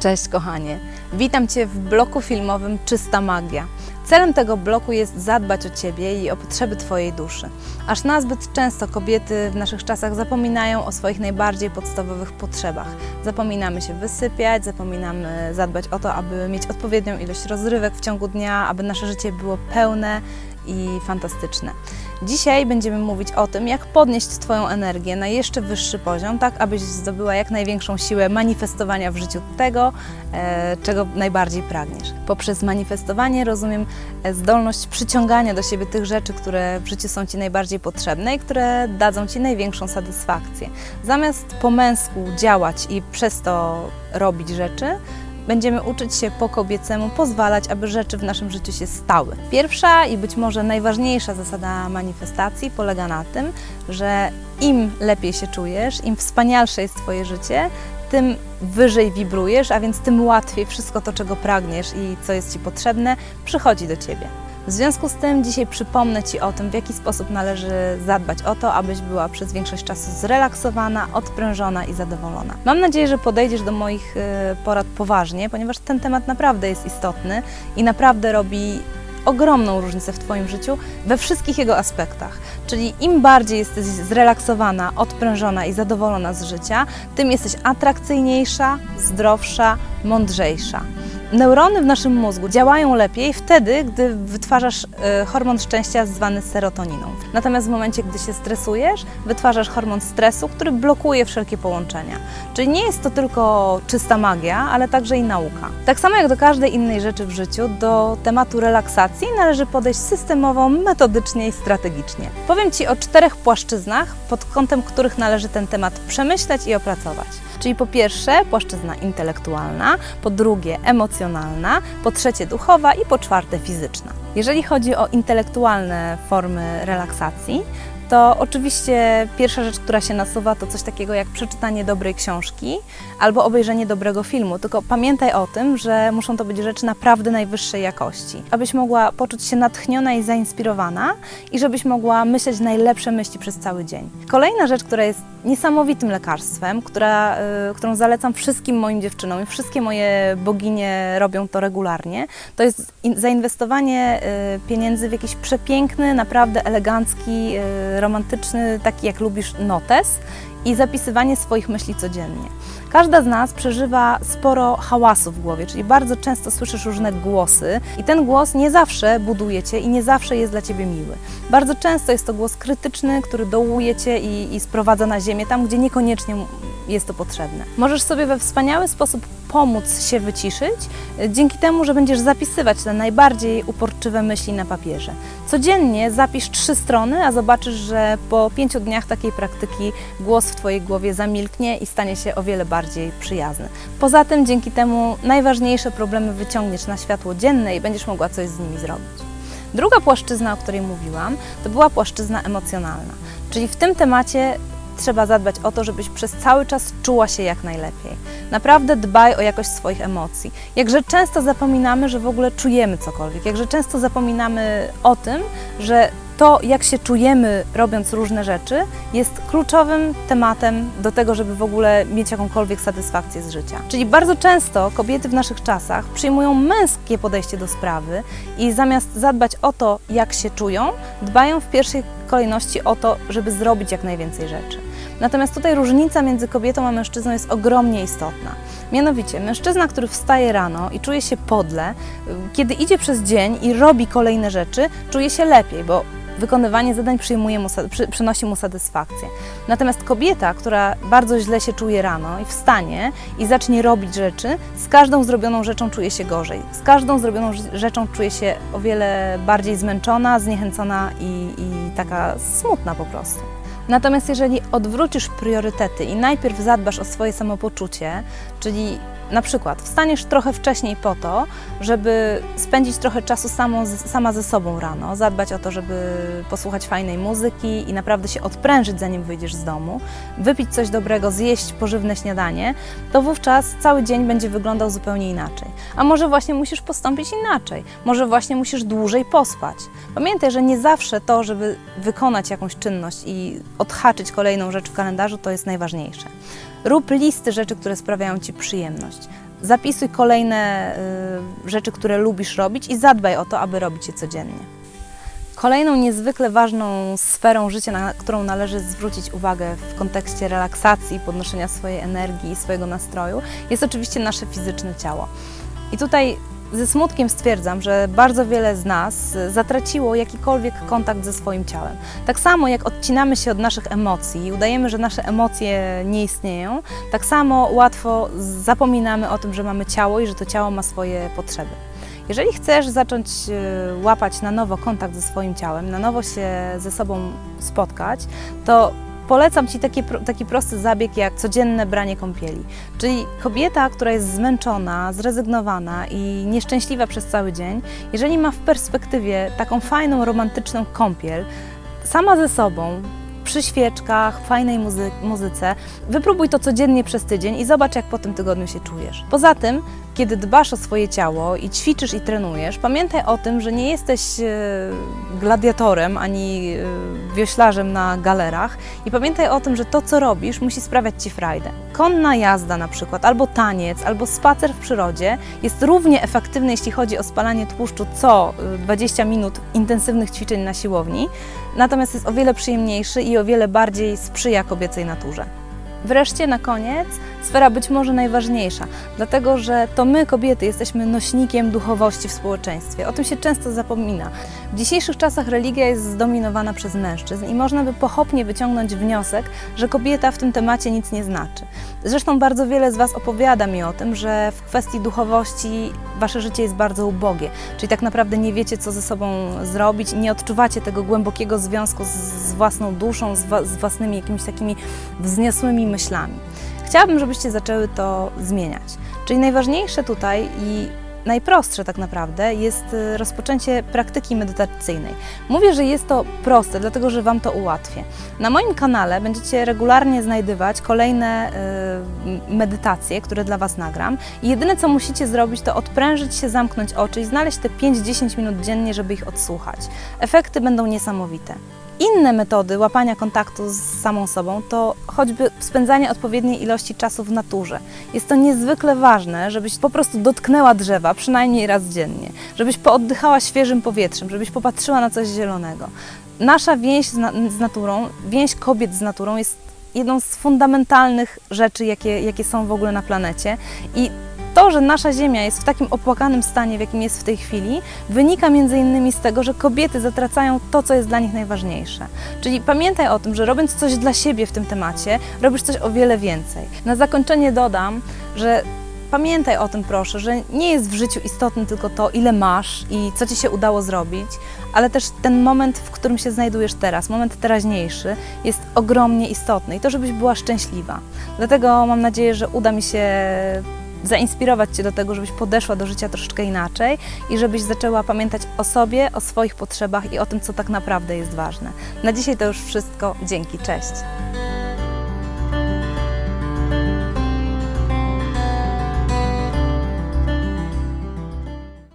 Cześć kochanie, witam Cię w bloku filmowym Czysta Magia. Celem tego bloku jest zadbać o Ciebie i o potrzeby Twojej duszy. Aż nazbyt często kobiety w naszych czasach zapominają o swoich najbardziej podstawowych potrzebach. Zapominamy się wysypiać, zapominamy zadbać o to, aby mieć odpowiednią ilość rozrywek w ciągu dnia, aby nasze życie było pełne i fantastyczne. Dzisiaj będziemy mówić o tym, jak podnieść Twoją energię na jeszcze wyższy poziom, tak abyś zdobyła jak największą siłę manifestowania w życiu tego, e, czego najbardziej pragniesz. Poprzez manifestowanie rozumiem e, zdolność przyciągania do siebie tych rzeczy, które w życiu są Ci najbardziej potrzebne i które dadzą Ci największą satysfakcję. Zamiast po męsku działać i przez to robić rzeczy, będziemy uczyć się po kobiecemu pozwalać, aby rzeczy w naszym życiu się stały. Pierwsza i być może najważniejsza zasada manifestacji polega na tym, że im lepiej się czujesz, im wspanialsze jest Twoje życie, tym wyżej wibrujesz, a więc tym łatwiej wszystko to, czego pragniesz i co jest Ci potrzebne, przychodzi do Ciebie. W związku z tym dzisiaj przypomnę Ci o tym, w jaki sposób należy zadbać o to, abyś była przez większość czasu zrelaksowana, odprężona i zadowolona. Mam nadzieję, że podejdziesz do moich y, porad poważnie, ponieważ ten temat naprawdę jest istotny i naprawdę robi ogromną różnicę w Twoim życiu we wszystkich jego aspektach. Czyli im bardziej jesteś zrelaksowana, odprężona i zadowolona z życia, tym jesteś atrakcyjniejsza, zdrowsza, mądrzejsza. Neurony w naszym mózgu działają lepiej wtedy, gdy wytwarzasz e, hormon szczęścia zwany serotoniną. Natomiast w momencie, gdy się stresujesz, wytwarzasz hormon stresu, który blokuje wszelkie połączenia. Czyli nie jest to tylko czysta magia, ale także i nauka. Tak samo jak do każdej innej rzeczy w życiu, do tematu relaksacji należy podejść systemowo, metodycznie i strategicznie. Powiem Ci o czterech płaszczyznach, pod kątem których należy ten temat przemyśleć i opracować. Czyli po pierwsze płaszczyzna intelektualna, po drugie emocjonalna, po trzecie duchowa i po czwarte fizyczna. Jeżeli chodzi o intelektualne formy relaksacji, to oczywiście pierwsza rzecz, która się nasuwa, to coś takiego jak przeczytanie dobrej książki albo obejrzenie dobrego filmu. Tylko pamiętaj o tym, że muszą to być rzeczy naprawdę najwyższej jakości, abyś mogła poczuć się natchniona i zainspirowana i żebyś mogła myśleć najlepsze myśli przez cały dzień. Kolejna rzecz, która jest niesamowitym lekarstwem, która, y, którą zalecam wszystkim moim dziewczynom i wszystkie moje boginie robią to regularnie, to jest in- zainwestowanie y, pieniędzy w jakiś przepiękny, naprawdę elegancki, y, romantyczny, taki jak lubisz, notes i zapisywanie swoich myśli codziennie. Każda z nas przeżywa sporo hałasu w głowie, czyli bardzo często słyszysz różne głosy i ten głos nie zawsze buduje cię i nie zawsze jest dla ciebie miły. Bardzo często jest to głos krytyczny, który dołuje cię i, i sprowadza na ziemię tam, gdzie niekoniecznie jest to potrzebne. Możesz sobie we wspaniały sposób pomóc się wyciszyć, y, dzięki temu, że będziesz zapisywać te najbardziej uporczywe myśli na papierze. Codziennie zapisz trzy strony, a zobaczysz, że po pięciu dniach takiej praktyki głos w Twojej głowie zamilknie i stanie się o wiele bardziej przyjazny. Poza tym, dzięki temu najważniejsze problemy wyciągniesz na światło dzienne i będziesz mogła coś z nimi zrobić. Druga płaszczyzna, o której mówiłam, to była płaszczyzna emocjonalna. Czyli w tym temacie trzeba zadbać o to, żebyś przez cały czas czuła się jak najlepiej. Naprawdę dbaj o jakość swoich emocji. Jakże często zapominamy, że w ogóle czujemy cokolwiek, jakże często zapominamy o tym, że to, jak się czujemy robiąc różne rzeczy, jest kluczowym tematem do tego, żeby w ogóle mieć jakąkolwiek satysfakcję z życia. Czyli bardzo często kobiety w naszych czasach przyjmują męskie podejście do sprawy i zamiast zadbać o to, jak się czują, dbają w pierwszej kolejności o to, żeby zrobić jak najwięcej rzeczy. Natomiast tutaj różnica między kobietą a mężczyzną jest ogromnie istotna. Mianowicie, mężczyzna, który wstaje rano i czuje się podle, kiedy idzie przez dzień i robi kolejne rzeczy, czuje się lepiej, bo wykonywanie zadań mu, przynosi mu satysfakcję. Natomiast kobieta, która bardzo źle się czuje rano i wstanie i zacznie robić rzeczy, z każdą zrobioną rzeczą czuje się gorzej. Z każdą zrobioną rz- rzeczą czuje się o wiele bardziej zmęczona, zniechęcona i, i taka smutna po prostu. Natomiast jeżeli odwrócisz priorytety i najpierw zadbasz o swoje samopoczucie, czyli na przykład wstaniesz trochę wcześniej po to, żeby spędzić trochę czasu samą, sama ze sobą rano, zadbać o to, żeby posłuchać fajnej muzyki i naprawdę się odprężyć, zanim wyjdziesz z domu, wypić coś dobrego, zjeść pożywne śniadanie, to wówczas cały dzień będzie wyglądał zupełnie inaczej. A może właśnie musisz postąpić inaczej, może właśnie musisz dłużej pospać. Pamiętaj, że nie zawsze to, żeby wykonać jakąś czynność i odhaczyć kolejną rzecz w kalendarzu, to jest najważniejsze. Rób listy rzeczy, które sprawiają Ci przyjemność. Zapisuj kolejne y, rzeczy, które lubisz robić i zadbaj o to, aby robić je codziennie. Kolejną niezwykle ważną sferą życia, na którą należy zwrócić uwagę w kontekście relaksacji, podnoszenia swojej energii i swojego nastroju, jest oczywiście nasze fizyczne ciało. I tutaj ze smutkiem stwierdzam, że bardzo wiele z nas zatraciło jakikolwiek kontakt ze swoim ciałem. Tak samo jak odcinamy się od naszych emocji i udajemy, że nasze emocje nie istnieją, tak samo łatwo zapominamy o tym, że mamy ciało i że to ciało ma swoje potrzeby. Jeżeli chcesz zacząć e, łapać na nowo kontakt ze swoim ciałem, na nowo się ze sobą spotkać, to polecam Ci taki, taki prosty zabieg jak codzienne branie kąpieli. Czyli kobieta, która jest zmęczona, zrezygnowana i nieszczęśliwa przez cały dzień, jeżeli ma w perspektywie taką fajną, romantyczną kąpiel, sama ze sobą, przy świeczkach, fajnej muzy- muzyce, wypróbuj to codziennie przez tydzień i zobacz, jak po tym tygodniu się czujesz. Poza tym, kiedy dbasz o swoje ciało i ćwiczysz i trenujesz, pamiętaj o tym, że nie jesteś e, gladiatorem ani e, wioślarzem na galerach i pamiętaj o tym, że to, co robisz, musi sprawiać Ci frajdę. Konna jazda na przykład, albo taniec, albo spacer w przyrodzie jest równie efektywny, jeśli chodzi o spalanie tłuszczu, co e, 20 minut intensywnych ćwiczeń na siłowni, natomiast jest o wiele przyjemniejszy i o wiele bardziej sprzyja kobiecej naturze. Wreszcie na koniec sfera być może najważniejsza, dlatego że to my, kobiety, jesteśmy nośnikiem duchowości w społeczeństwie. O tym się często zapomina. W dzisiejszych czasach religia jest zdominowana przez mężczyzn i można by pochopnie wyciągnąć wniosek, że kobieta w tym temacie nic nie znaczy. Zresztą bardzo wiele z Was opowiada mi o tym, że w kwestii duchowości Wasze życie jest bardzo ubogie, czyli tak naprawdę nie wiecie, co ze sobą zrobić, nie odczuwacie tego głębokiego związku z, z własną duszą, z, wa, z własnymi jakimiś takimi wzniosłymi myślami. Chciałabym, żebyście zaczęły to zmieniać. Czyli najważniejsze tutaj i najprostsze tak naprawdę jest y, rozpoczęcie praktyki medytacyjnej. Mówię, że jest to proste, dlatego że Wam to ułatwię. Na moim kanale będziecie regularnie znajdywać kolejne y, medytacje, które dla Was nagram i jedyne co musicie zrobić to odprężyć się, zamknąć oczy i znaleźć te 5-10 minut dziennie, żeby ich odsłuchać. Efekty będą niesamowite. Inne metody łapania kontaktu z samą sobą to choćby spędzanie odpowiedniej ilości czasu w naturze. Jest to niezwykle ważne, żebyś po prostu dotknęła drzewa przynajmniej raz dziennie, żebyś pooddychała świeżym powietrzem, żebyś popatrzyła na coś zielonego. Nasza więź z, na- z naturą, więź kobiet z naturą jest jedną z fundamentalnych rzeczy, jakie, jakie są w ogóle na planecie i to, że nasza Ziemia jest w takim opłakanym stanie, w jakim jest w tej chwili, wynika między innymi z tego, że kobiety zatracają to, co jest dla nich najważniejsze. Czyli pamiętaj o tym, że robiąc coś dla siebie w tym temacie, robisz coś o wiele więcej. Na zakończenie dodam, że pamiętaj o tym proszę, że nie jest w życiu istotne tylko to, ile masz i co Ci się udało zrobić, ale też ten moment, w którym się znajdujesz teraz, moment teraźniejszy, jest ogromnie istotny i to, żebyś była szczęśliwa. Dlatego mam nadzieję, że uda mi się zainspirować Cię do tego, żebyś podeszła do życia troszeczkę inaczej i żebyś zaczęła pamiętać o sobie, o swoich potrzebach i o tym, co tak naprawdę jest ważne. Na dzisiaj to już wszystko. Dzięki, cześć.